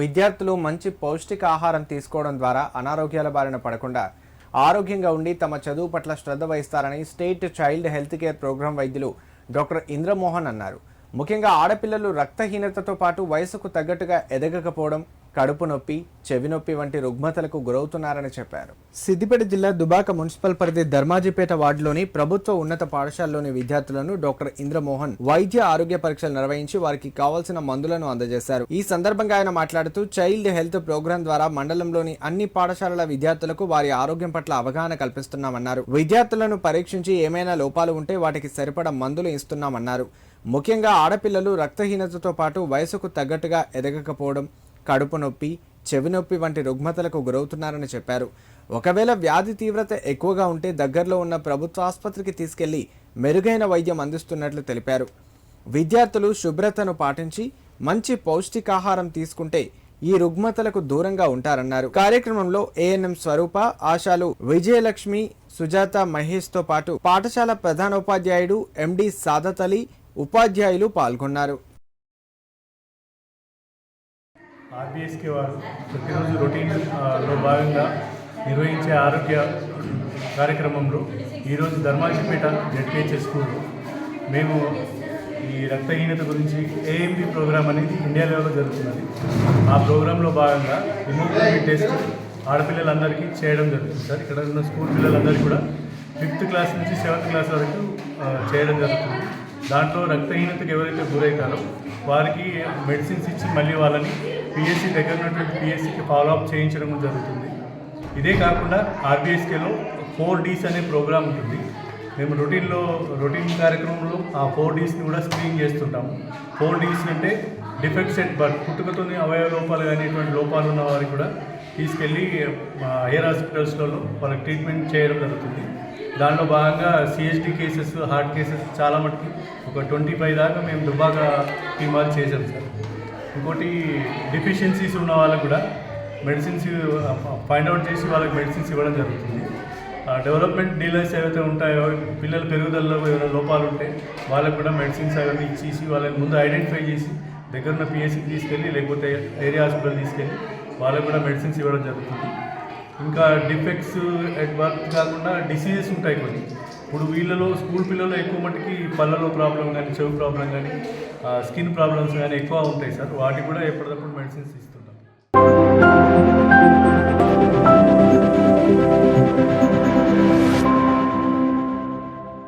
విద్యార్థులు మంచి పౌష్టిక ఆహారం తీసుకోవడం ద్వారా అనారోగ్యాల బారిన పడకుండా ఆరోగ్యంగా ఉండి తమ చదువు పట్ల శ్రద్ధ వహిస్తారని state child health care program వైద్యులు డాక్టర్ ఇంద్రమోహన్ అన్నారు. ముఖ్యంగా ఆడపిల్లలు రక్తహీనతతో పాటు వయసుకు తగ్గట్టుగా ఎదగకపోవడం కడుపు నొప్పి చెవి నొప్పి వంటి రుగ్మతలకు గురవుతున్నారని చెప్పారు. సిద్దిపేట జిల్లా దుబాక మున్సిపల్ పరిధి ధర్మాజిపేట వార్డులోని ప్రభుత్వ ఉన్నత పాఠశాలలోని విద్యార్థులను డాక్టర్ ఇంద్రమోహన్ వైద్య ఆరోగ్య పరీక్షలు నిర్వహించి వారికి కావాల్సిన మందులను అందజేశారు. ఈ సందర్భంగా ఆయన మాట్లాడుతూ చైల్డ్ హెల్త్ ప్రోగ్రాం ద్వారా మండలంలోని అన్ని పాఠశాలల విద్యార్థులకు వారి ఆరోగ్యం పట్ల అవగాహన కల్పిస్తున్నామన్నారు. విద్యార్థులను పరీక్షించి ఏమైనా లోపాలు ఉంటే వాటికి సరిపడ మందులు ఇస్తున్నామన్నారు. ముఖ్యంగా ఆడపిల్లలు రక్తహీనతతో పాటు వయసుకు తగ్గట్టుగా ఎదగకపోవడం కడుపు నొప్పి చెవి నొప్పి వంటి రుగ్మతలకు గురవుతున్నారని చెప్పారు. ఒకవేళ వ్యాధి తీవ్రత ఎక్కువగా ఉంటే దగ్గరలో ఉన్న ప్రభుత్వ ఆసుపత్రికి తీసుకెళ్ళి మెరుగైన వైద్యం అందిస్తున్నట్లు తెలిపారు. విద్యార్థులు శుభ్రతను పాటించి మంచి పౌష్టికాహారం తీసుకుంటే ఈ రుగ్మతలకు దూరంగా ఉంటారన్నారు. కార్యక్రమంలో ఏఎన్ఎం స్వరూప ఆశాలు విజయలక్ష్మి సుజాత మహేష్తో పాటు పాఠశాల ప్రధానోపాధ్యాయుడు ఎండి సాదత్ అలీ ఉపాధ్యాయులు పాల్గొన్నారు. ఆర్బీఎస్కే వారు ప్రతిరోజు రొటీన్లో భాగంగా నిర్వహించే ఆరోగ్య కార్యక్రమంలో ఈరోజు ధర్మాజిపేట జడ్పిహెచ్ఎస్ స్కూల్. మేము ఈ రక్తహీనత గురించి ఏఎంపీ ప్రోగ్రామ్ అనేది ఇండియా లెవెల్లో జరుగుతున్నది. ఆ ప్రోగ్రాంలో భాగంగా హిమోగ్లోబిన్ టెస్ట్ ఆడపిల్లలందరికీ చేయడం జరుగుతుంది సార్. ఇక్కడ ఉన్న స్కూల్ పిల్లలందరికీ కూడా ఫిఫ్త్ క్లాస్ నుంచి సెవెంత్ క్లాస్ వరకు చేయడం జరుగుతుంది. దాంట్లో రక్తహీనతకు ఎవరైతే గురవుతారో వారికి మెడిసిన్స్ ఇచ్చి మళ్ళీ వాళ్ళని పిఎస్సి దగ్గర ఉన్నటువంటి పిఎస్సికి ఫాలో అప్ చేయించడం జరుగుతుంది. ఇదే కాకుండా ఆర్బీఎస్కేలో ఫోర్ డీస్ అనే ప్రోగ్రామ్ ఉంటుంది. మేము రొటీన్లో రొటీన్ కార్యక్రమంలో ఆ ఫోర్ డీస్ని కూడా స్క్రీన్ చేస్తుంటాము. ఫోర్ డీస్ అంటే డిఫెక్ట్స్ ఎట్ బర్త్ పుట్టుకతోని అవయవ లోపాలు కానీ ఇటువంటి లోపాలు ఉన్న వారికి కూడా తీసుకెళ్ళి హైయర్ హాస్పిటల్స్లో హాస్పిటల్స్లలో వాళ్ళకి ట్రీట్మెంట్ చేయడం జరుగుతుంది. దాంట్లో భాగంగా సిహెచ్డి కేసెస్ హార్ట్ కేసెస్ చాలా మటుకు ఒక ట్వంటీ ఫైవ్ దాకా మేము దుబాక టీమ్ వాళ్ళు చేసాం సార్. ఇంకోటి డిఫిషియన్సీస్ ఉన్న వాళ్ళకు కూడా మెడిసిన్స్ ఫైండ్ అవుట్ చేసి వాళ్ళకి మెడిసిన్స్ ఇవ్వడం జరుగుతుంది. డెవలప్మెంట్ డీలర్స్ ఏవైతే ఉంటాయో పిల్లల పెరుగుదలలో ఏమైనా లోపాలు ఉంటే వాళ్ళకు కూడా మెడిసిన్స్ అవన్నీ ఇచ్చేసి వాళ్ళని ముందు ఐడెంటిఫై చేసి దగ్గర ఉన్న పిఎస్సికి తీసుకెళ్ళి లేకపోతే ఏరియా హాస్పిటల్ తీసుకెళ్ళి వాళ్ళకు కూడా మెడిసిన్స్ ఇవ్వడం జరుగుతుంది. ఇంకా డిఫెక్ట్స్ ఎట్ వర్క్ కాకుండా డిసీజెస్ ఉంటాయి కొన్ని. ఇప్పుడు వీళ్ళలో స్కూల్ పిల్లలు ఎక్కువ మటుకి పళ్ళలో ప్రాబ్లం కానీ చెవు ప్రాబ్లం కానీ స్కిన్ ప్రాబ్లమ్స్ కానీ ఎక్కువ ఉంటాయి సార్. వాటికి కూడా ఎప్పటికప్పుడు మెడిసిన్స్ ఇస్తారు